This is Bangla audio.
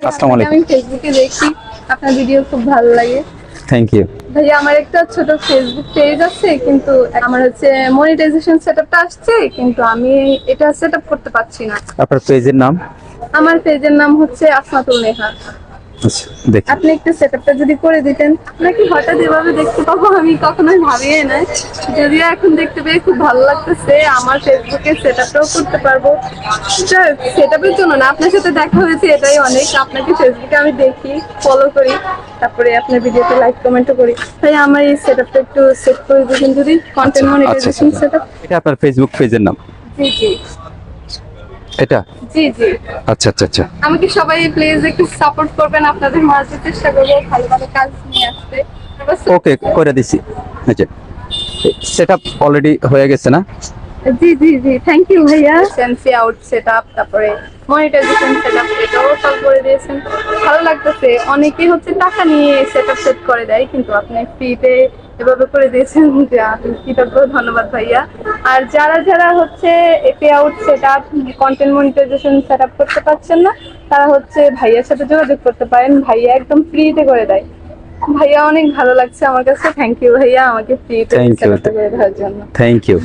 আসসালামু আলাইকুম আমি ফেসবুকে দেখি। আপনার ভিডিও খুব ভালো লাগে। থ্যাংক ইউ ভাইয়া আমার একটা ছোট ফেসবুক পেজ আছে কিন্তু আমার হচ্ছে মনিটাইজেশন সেটআপটা আসছে কিন্তু আমি এটা সেটআপ করতে পারছি না। আপনার পেজের নাম? আমার পেজের নাম হচ্ছে আসমাতুল নেহা। আপনি একটু সেটআপটা যদি করে দিতেন। নাকি হঠাৎ এভাবে দেখতে পাবো? আমি কখনোই ভাবিয়ে নাই। যদিও এখন দেখতে পেয়ে খুব ভালো লাগতেছে আমার ফেসবুকে সেটআপটাও করতে পারব। সেটআপের জন্য না আপনার সাথে দেখা হয়েছে এটাই অনেক। আপনাকে ফেসবুকে আমি দেখি ফলো করি তারপরে আপনার ভিডিওতে লাইক কমেন্টও করি। তাই আমার এই সেটআপটা একটু সেট করে দিবেন যদি কন্টেন্ট আচ্ছা মনিটাইজেশন আচ্ছা। সেটআপ এটা আপনার ফেসবুক পেজের নাম। জি জি। এটা? জি জি। আচ্ছা আচ্ছা আচ্ছা। আমাকে সবাই প্লিজ একটু সাপোর্ট করবেন আপনাদের মাঝে চেষ্টা করব ভালো ভালো কাজ নিয়ে আসতে ওকে করে দিছি। আচ্ছা সেট আপ অলরেডি হয়ে গেছে না? জি জি জি। থ্যাংক ইউ ভাইয়া। সেন্সি আউট সেটআপ তারপরে মনিটাইজেশন সেটআপ এটাও সলভ করে দিয়েছেন। ভালো লাগতেছে। অনেকেই হচ্ছে টাকা নিয়ে সেটআপ সেট করে দেয় কিন্তু আপনি ফ্রিতে এভাবে করে দিয়েছেন যে আমি কৃতজ্ঞ ধন্যবাদ ভাইয়া। আর যারা যারা হচ্ছে pay out set up content monetization set up করতে পারছেন না তারা হচ্ছে ভাইয়ার সাথে যোগাযোগ করতে পারেন। ভাইয়া একদম ফ্রিতে করে দেয়। ভাইয়া অনেক ভালো লাগছে আমার কাছে। থ্যাংক ইউ ভাইয়া আমাকে ফ্রিতে. করে দেওয়ার জন্য। Thank you